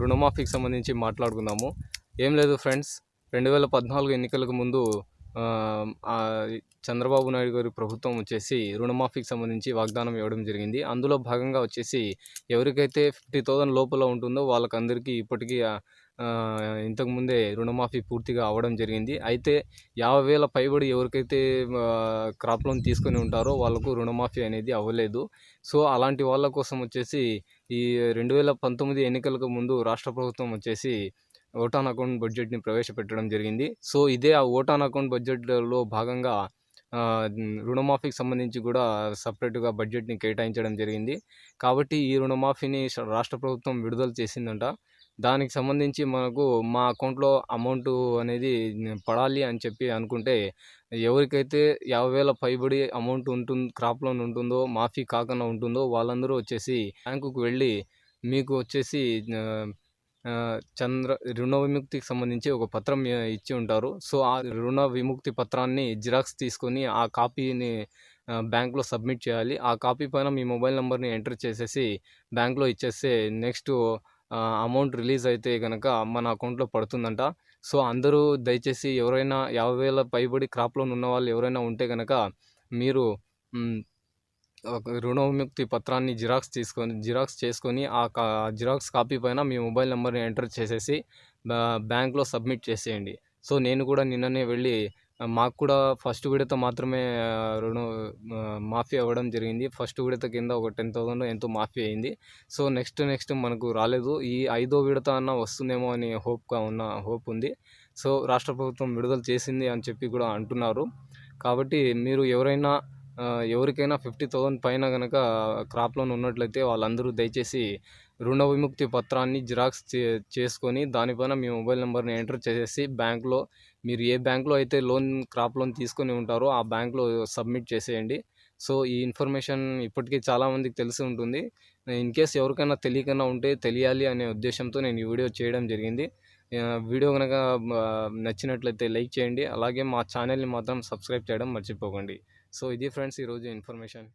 రుణమాఫీకి సంబంధించి మాట్లాడుకుందాము. ఏం లేదు ఫ్రెండ్స్ రెండు వేల పద్నాలుగు ఎన్నికలకు ముందు చంద్రబాబు నాయుడు గారి ప్రభుత్వం వచ్చేసి రుణమాఫీకి సంబంధించి వాగ్దానం ఇవ్వడం జరిగింది. అందులో భాగంగా వచ్చేసి ఎవరికైతే ఫిఫ్టీ థౌసండ్ లోపల ఉంటుందో వాళ్ళకందరికీ ఇప్పటికీ ఇంతకుముందే రుణమాఫీ పూర్తిగా అవ్వడం జరిగింది. అయితే యాభై వేల పైబడి ఎవరికైతే క్రాప్ లోన్ తీసుకొని ఉంటారో వాళ్ళకు రుణమాఫీ అనేది అవ్వలేదు. సో అలాంటి వాళ్ళ కోసం వచ్చేసి ఈ రెండు వేల పంతొమ్మిది ఎన్నికలకు ముందు రాష్ట్ర ప్రభుత్వం వచ్చేసి ఓటాన్ అకౌంట్ బడ్జెట్ని ప్రవేశపెట్టడం జరిగింది. సో ఇదే ఆ ఓటాన్ అకౌంట్ బడ్జెట్లో భాగంగా రుణమాఫీకి సంబంధించి కూడా సపరేట్గా బడ్జెట్ని కేటాయించడం జరిగింది. కాబట్టి ఈ రుణమాఫీని రాష్ట్ర ప్రభుత్వం విడుదల చేసిందంట. దానికి సంబంధించి మనకు మా అకౌంట్లో అమౌంట్ అనేది పడాలి అని చెప్పి అనుకుంటే ఎవరికైతే యాభై వేల పైబడి అమౌంట్ ఉంటుంది క్రాప్ లోన్ ఉంటుందో మాఫీ కాకుండా ఉంటుందో వాళ్ళందరూ వచ్చేసి బ్యాంకుకు వెళ్ళి మీకు వచ్చేసి చంద్ర రుణ విముక్తికి సంబంధించి ఒక పత్రం ఇచ్చి ఉంటారు. సో ఆ రుణ విముక్తి పత్రాన్ని జిరాక్స్ తీసుకొని ఆ కాపీని బ్యాంక్లో సబ్మిట్ చేయాలి. ఆ కాపీ పైన మీ మొబైల్ నెంబర్ని ఎంటర్ చేసేసి బ్యాంక్లో ఇచ్చేస్తే నెక్స్ట్ అమౌంట్ రిలీజ్ అయితే కనుక మన అకౌంట్లో పడుతుందంట. సో అందరూ దయచేసి ఎవరైనా యాభై వేల పైబడి క్రాప్ లోన్ ఉన్న వాళ్ళు ఎవరైనా ఉంటే కనుక మీరు రుణవిముక్తి ఒక రుణ విముక్తి పత్రాన్ని జిరాక్స్ తీసుకొని జిరాక్స్ చేసుకొని ఆ కా జిరాక్స్ కాపీ పైన మీ మొబైల్ నెంబర్ని ఎంటర్ చేసేసి బ్యాంక్లో సబ్మిట్ చేసేయండి. సో నేను కూడా నిన్ననే వెళ్ళి మాకు కూడా ఫస్ట్ విడత మాత్రమే రుణం మాఫీ అవ్వడం జరిగింది. ఫస్ట్ విడత కింద ఒక టెన్ థౌసండ్ ఎంతో మాఫీ అయింది. సో నెక్స్ట్ నెక్స్ట్ మనకు రాలేదు. ఈ ఐదో విడత అన్న వస్తుందేమో అని హోప్గా ఉన్న హోప్ ఉంది. సో రాష్ట్ర ప్రభుత్వం విడుదల చేసింది అని చెప్పి కూడా అంటున్నారు. కాబట్టి మీరు ఎవరైనా ఎవరికైనా ఫిఫ్టీ థౌసండ్ పైన కనుక క్రాప్ లోన్ ఉన్నట్లయితే వాళ్ళందరూ దయచేసి రుణ విముక్తి పత్రాన్ని జిరాక్స్ చే చేసుకొని దానిపైన మీ మొబైల్ నెంబర్ని ఎంటర్ చేసేసి బ్యాంక్లో మీరు ఏ బ్యాంక్లో అయితే లోన్ క్రాప్ లోన్ తీసుకొని ఉంటారో ఆ బ్యాంక్లో సబ్మిట్ చేసేయండి. సో ఈ ఇన్ఫర్మేషన్ ఇప్పటికీ చాలామందికి తెలిసి ఉంటుంది. ఇన్ కేస్ ఎవరికైనా తెలియకుండా ఉంటే తెలియాలి అనే ఉద్దేశంతో నేను ఈ వీడియో చేయడం జరిగింది. వీడియో కనుక నచ్చినట్లయితే లైక్ చేయండి. అలాగే మా ఛానల్ని మాత్రం సబ్స్క్రైబ్ చేయడం మర్చిపోకండి. సో ఇది ఫ్రెండ్స్ ఈరోజు ఇన్ఫర్మేషన్.